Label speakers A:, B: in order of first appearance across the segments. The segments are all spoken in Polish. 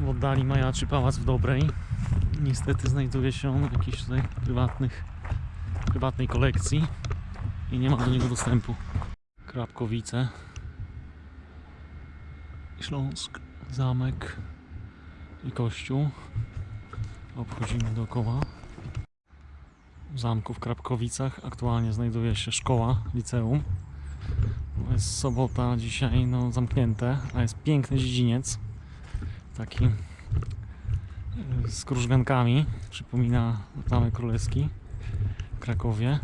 A: W oddali majaczy pałac w Dobrej. Niestety znajduje się on w jakiejś tutaj prywatnych, prywatnej kolekcji i nie ma do niego dostępu. Krapkowice. Śląsk, zamek i kościół. Obchodzimy dookoła. W zamku w Krapkowicach aktualnie znajduje się szkoła, liceum. Jest sobota dzisiaj, no zamknięte, a jest piękny dziedziniec. Taki y, z krużgankami. Przypomina Zamek Królewski w Krakowie.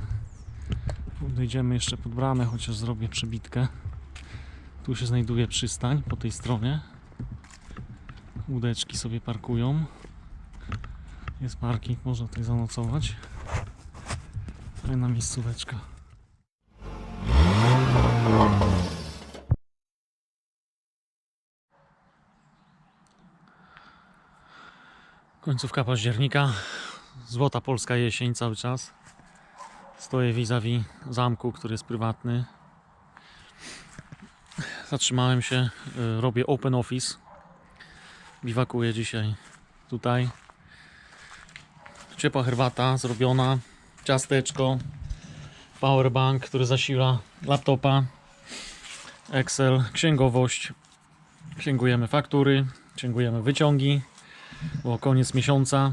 A: Dojdziemy jeszcze pod bramę, chociaż zrobię przebitkę. Tu się znajduje przystań po tej stronie. Łódeczki sobie parkują. Jest parking, można tutaj zanocować. Fajna miejscóweczka. Końcówka października. Złota polska jesień cały czas. Stoję vis-a-vis zamku, który jest prywatny. Zatrzymałem się, y, robię open office. Biwakuję dzisiaj tutaj. Ciepła herbata zrobiona, ciasteczko, powerbank, który zasila laptopa, Excel, księgowość. Księgujemy faktury, księgujemy wyciągi, bo koniec miesiąca.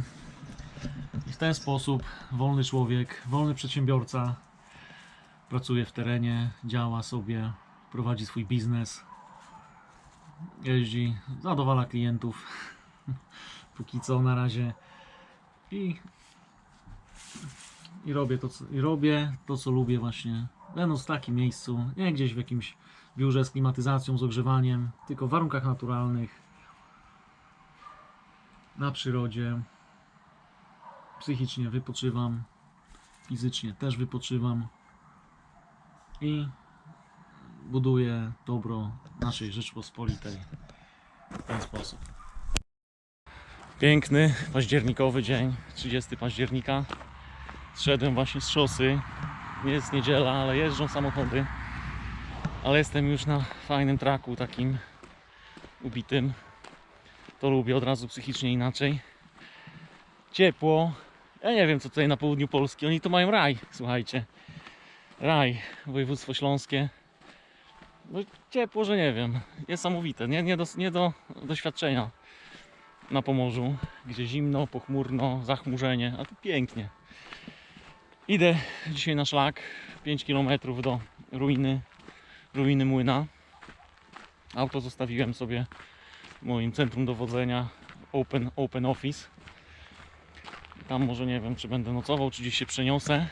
A: I w ten sposób wolny człowiek, wolny przedsiębiorca pracuje w terenie, działa sobie, prowadzi swój biznes, jeździ, zadowala klientów. Póki co na razie. I, i, robię to, co, I robię to, co lubię właśnie. Będąc w takim miejscu, nie gdzieś w jakimś biurze z klimatyzacją, z ogrzewaniem, tylko w warunkach naturalnych, na przyrodzie. Psychicznie wypoczywam, fizycznie też wypoczywam i buduję dobro naszej Rzeczpospolitej w ten sposób. Piękny październikowy dzień, 30 października. Zszedłem właśnie z szosy. Jest niedziela, ale jeżdżą samochody. Ale jestem już na fajnym traku takim ubitym. To lubię od razu psychicznie inaczej. Ciepło. Ja nie wiem co tutaj na południu Polski. Oni to mają raj, słuchajcie. Raj, województwo śląskie. No ciepło, że nie wiem. Niesamowite. Nie, nie, do, nie do doświadczenia na Pomorzu, gdzie zimno, pochmurno, zachmurzenie, a tu pięknie. Idę dzisiaj na szlak 5 km do ruiny, ruiny młyna. Auto zostawiłem sobie moim centrum dowodzenia Open, open Office. Tam może nie wiem, czy będę nocował, czy gdzieś się przeniosę.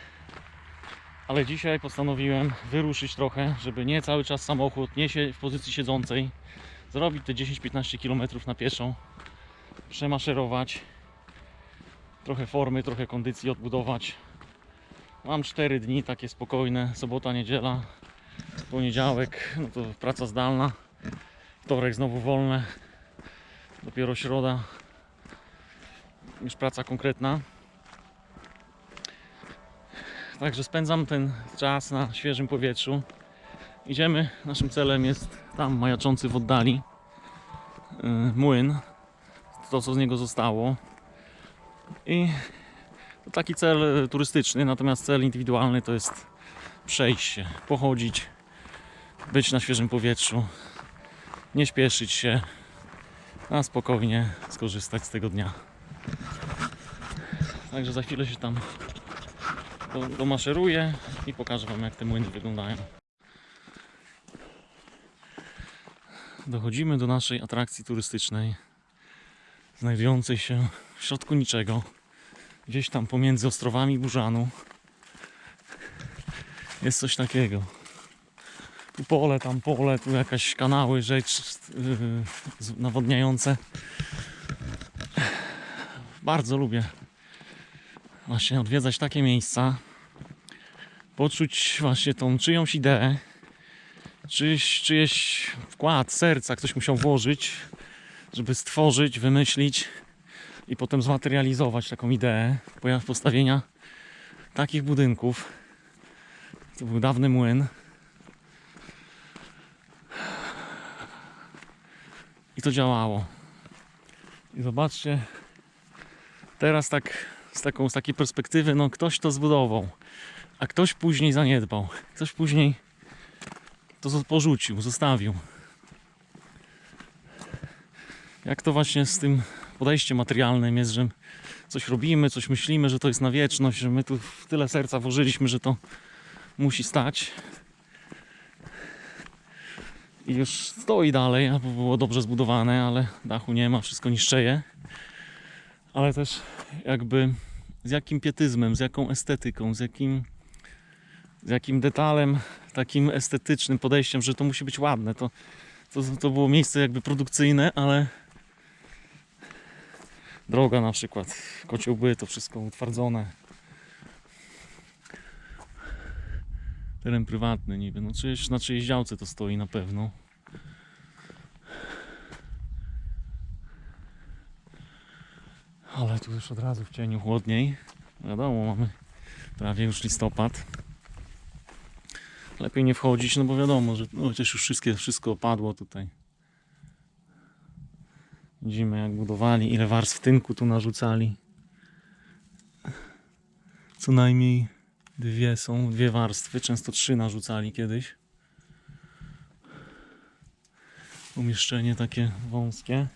A: Ale dzisiaj postanowiłem wyruszyć trochę, żeby nie cały czas samochód, nie się w pozycji siedzącej, zrobić te 10-15 km na pieszo przemaszerować. Trochę formy, trochę kondycji odbudować. Mam 4 dni takie spokojne, sobota, niedziela, poniedziałek, no to praca zdalna, wtorek znowu wolne, dopiero środa, już praca konkretna. Także spędzam ten czas na świeżym powietrzu. Idziemy, naszym celem jest tam majaczący w oddali yy, młyn, to co z niego zostało. I to taki cel e, turystyczny, natomiast cel indywidualny to jest przejść się, pochodzić, być na świeżym powietrzu, nie śpieszyć się, a spokojnie skorzystać z tego dnia. Także za chwilę się tam do- domaszeruję i pokażę Wam jak te młyny wyglądają. Dochodzimy do naszej atrakcji turystycznej znajdującej się w środku niczego, gdzieś tam pomiędzy ostrowami Burzanu. Jest coś takiego. Tu pole, tam pole, tu jakaś kanały, rzecz yy, nawodniające. Bardzo lubię właśnie odwiedzać takie miejsca. Poczuć właśnie tą czyjąś ideę, czyjś, czyjeś wkład serca ktoś musiał włożyć, żeby stworzyć, wymyślić i potem zmaterializować taką ideę postawienia takich budynków. To był dawny młyn. To działało. I zobaczcie, teraz tak z, taką, z takiej perspektywy, no ktoś to zbudował, a ktoś później zaniedbał. Ktoś później to porzucił, zostawił. Jak to właśnie z tym podejściem materialnym jest, że coś robimy, coś myślimy, że to jest na wieczność, że my tu tyle serca włożyliśmy, że to musi stać. I już stoi dalej, bo było dobrze zbudowane, ale dachu nie ma, wszystko niszczeje. Ale też jakby z jakim pietyzmem, z jaką estetyką, z jakim, z jakim detalem takim estetycznym podejściem, że to musi być ładne. To, to, to było miejsce jakby produkcyjne, ale droga na przykład, kociołby, to wszystko utwardzone. Teren prywatny niby, no czyjeś, na czyjejś działce to stoi na pewno. Ale tu już od razu w cieniu chłodniej. Wiadomo, mamy prawie już listopad. Lepiej nie wchodzić, no bo wiadomo, że no, chociaż już wszystkie, wszystko opadło tutaj. Widzimy jak budowali, ile warstw tynku tu narzucali. Co najmniej dwie są, dwie warstwy, często trzy narzucali kiedyś. Umieszczenie takie wąskie.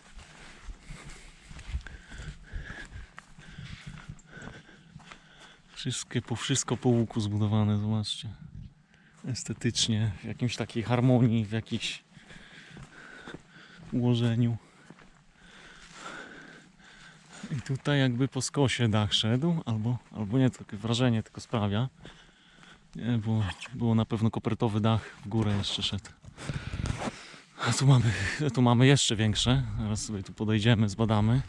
A: Wszystkie, po wszystko po łuku zbudowane, zobaczcie. Estetycznie, w jakimś takiej harmonii, w jakimś ułożeniu. I tutaj jakby po skosie dach szedł, albo, albo nie, takie wrażenie tylko sprawia. Nie, było, było na pewno kopertowy dach w górę jeszcze szedł. A tu mamy, tu mamy jeszcze większe. Zaraz sobie tu podejdziemy, zbadamy.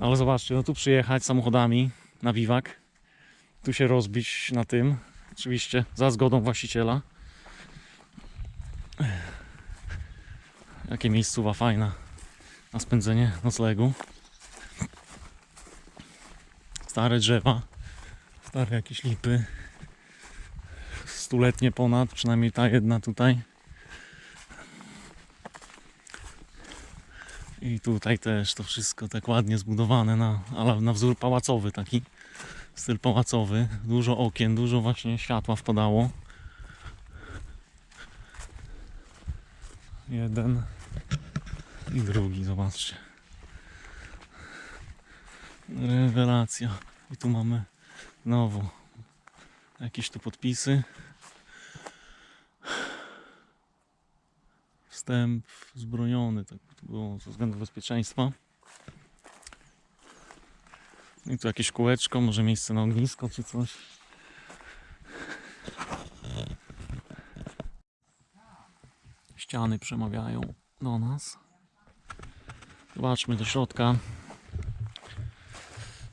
A: Ale zobaczcie, no tu przyjechać samochodami na biwak. Tu się rozbić na tym. Oczywiście za zgodą właściciela. Jakie miejscowa fajna na spędzenie noclegu. Stare drzewa, stare jakieś lipy. Stuletnie ponad, przynajmniej ta jedna tutaj. I tutaj też to wszystko tak ładnie zbudowane, na, na wzór pałacowy taki. Styl pałacowy. Dużo okien, dużo właśnie światła wpadało. Jeden i drugi, zobaczcie. Rewelacja. I tu mamy znowu jakieś tu podpisy. Wstęp zbroniony, tak to było ze względu bezpieczeństwa. I tu jakieś kółeczko, może miejsce na ognisko czy coś. Ściany przemawiają do nas. Zobaczmy do środka.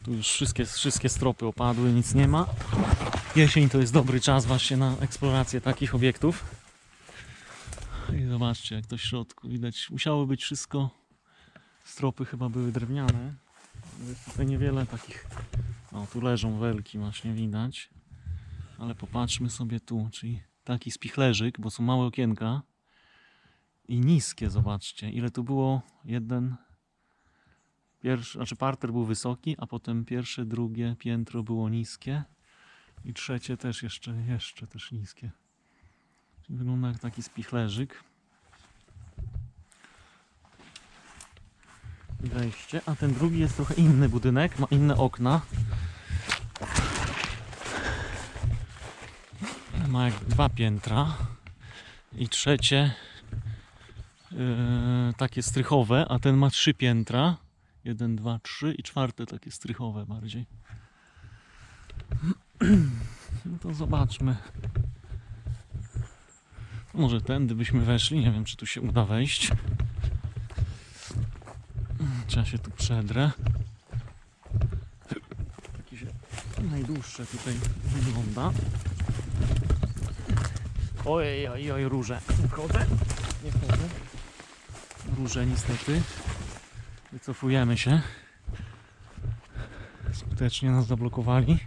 A: Już wszystkie, wszystkie stropy opadły, nic nie ma. Jesień to jest dobry czas właśnie na eksplorację takich obiektów. I zobaczcie jak to w środku widać. Musiało być wszystko. Stropy chyba były drewniane. Jest tutaj niewiele takich. O, tu leżą welki, właśnie widać. Ale popatrzmy sobie tu, czyli taki spichlerzyk, bo są małe okienka. I niskie, zobaczcie. Ile tu było? Jeden. Pierwszy, znaczy parter był wysoki, a potem pierwsze, drugie piętro było niskie. I trzecie też jeszcze, jeszcze też niskie. Wygląda jak taki spichlerzyk. wejście, a ten drugi jest trochę inny budynek, ma inne okna. Ma jak dwa piętra i trzecie yy, takie strychowe, a ten ma trzy piętra. Jeden, dwa, trzy i czwarte takie strychowe bardziej. No to zobaczmy. Może tędy byśmy weszli, nie wiem czy tu się uda wejść. Trzeba się tu przedrę. Jakieś najdłuższe tutaj wygląda. Ojej, oj, oj, róże. Wchodzę? Nie wchodzę. Róże niestety. Wycofujemy się. Skutecznie nas zablokowali.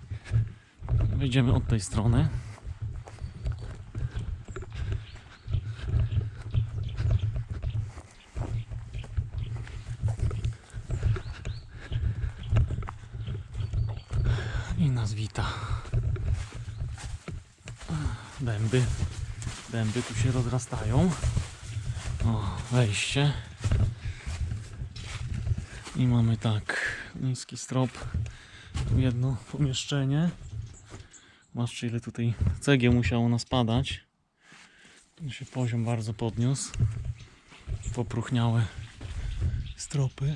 A: Wejdziemy od tej strony. I nas wita. Dęby. Dęby tu się rozrastają. O, wejście. I mamy tak, niski strop. Jedno pomieszczenie. Zobaczcie ile tutaj cegieł musiało nas padać. Tu się poziom bardzo podniósł. Popruchniałe stropy.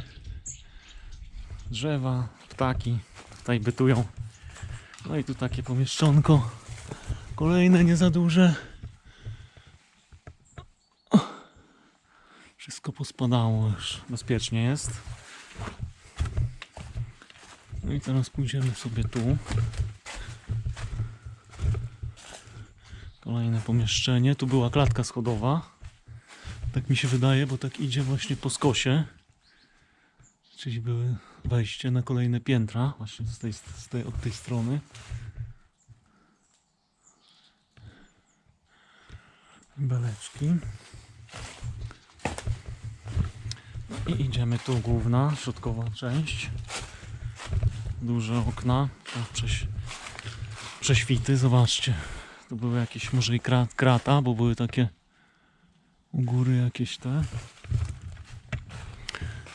A: Drzewa, ptaki tutaj bytują. No i tu takie pomieszczonko. Kolejne nie za duże. Wszystko pospadało już. Bezpiecznie jest. I teraz pójdziemy sobie tu. Kolejne pomieszczenie. Tu była klatka schodowa. Tak mi się wydaje, bo tak idzie właśnie po skosie. Czyli były wejście na kolejne piętra, właśnie z tej, z tej, od tej strony. Beleczki. I idziemy tu, główna, środkowa część. Duże okna, prześ, prześwity, zobaczcie. Tu były jakieś, może i krat, krata, bo były takie u góry jakieś te.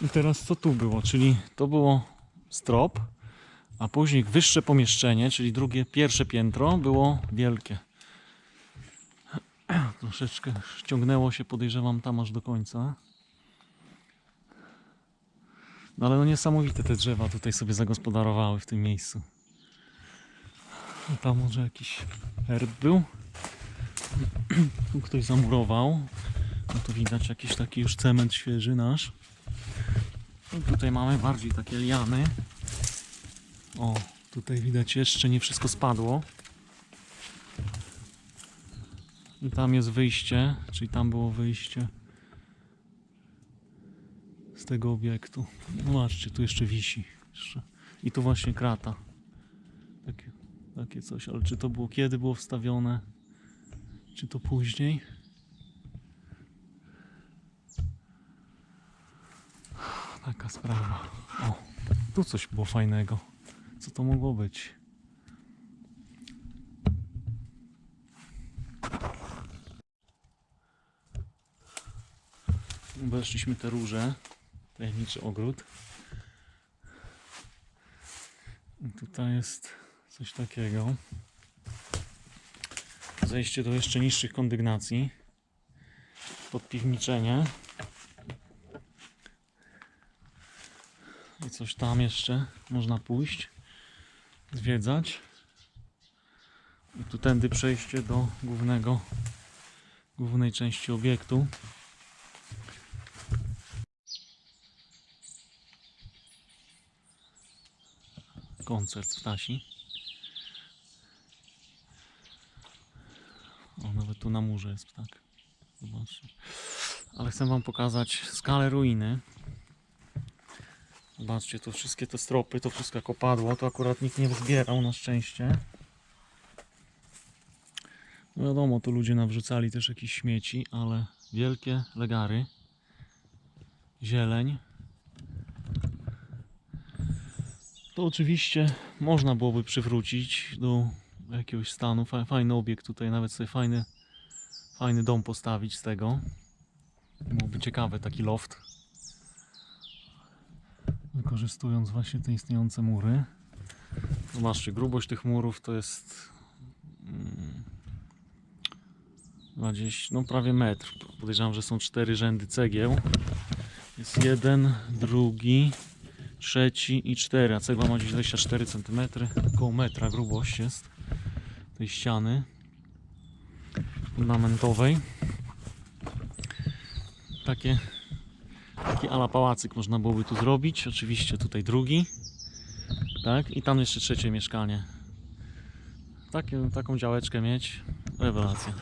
A: I teraz co tu było? Czyli to było strop, a później wyższe pomieszczenie, czyli drugie, pierwsze piętro było wielkie. Troszeczkę ściągnęło się, podejrzewam, tam aż do końca. No ale no niesamowite te drzewa tutaj sobie zagospodarowały w tym miejscu. A tam może jakiś herb był. Tu ktoś zamurował. No tu widać jakiś taki już cement świeży nasz. I tutaj mamy bardziej takie liany. O, tutaj widać jeszcze nie wszystko spadło. I tam jest wyjście, czyli tam było wyjście z tego obiektu. Zobaczcie, tu jeszcze wisi. Jeszcze. I tu właśnie krata. Takie, takie coś, ale czy to było kiedy było wstawione? Czy to później? Taka sprawa. O, tu coś było fajnego. Co to mogło być? Weszliśmy te róże. Tajemniczy ogród. I tutaj jest coś takiego. Zejście do jeszcze niższych kondygnacji. Podpiwniczenie. I coś tam jeszcze można pójść, zwiedzać. I tu tędy przejście do głównego, głównej części obiektu. Koncert w Tasi. O, nawet tu na murze jest ptak. Zobaczcie. Ale chcę Wam pokazać skalę ruiny. Zobaczcie, to wszystkie te stropy, to wszystko jak opadło, to akurat nikt nie zbierał na szczęście. No wiadomo, tu ludzie nawrzucali też jakieś śmieci, ale wielkie legary, zieleń. To oczywiście można byłoby przywrócić do jakiegoś stanu. Fa- Fajny obiekt tutaj, nawet sobie fajny, fajny dom postawić z tego. Byłoby ciekawe taki loft wykorzystując właśnie te istniejące mury. Zobaczcie, grubość tych murów to jest mm, 20, no prawie metr. Podejrzewam, że są cztery rzędy cegieł. Jest jeden, drugi, trzeci i cztery, a cegła ma gdzieś 24 cm. Około metra grubość jest tej ściany fundamentowej. Takie Taki ala pałacyk można byłoby tu zrobić. Oczywiście tutaj drugi. Tak? I tam jeszcze trzecie mieszkanie. Takie, taką działeczkę mieć. Rewelacja.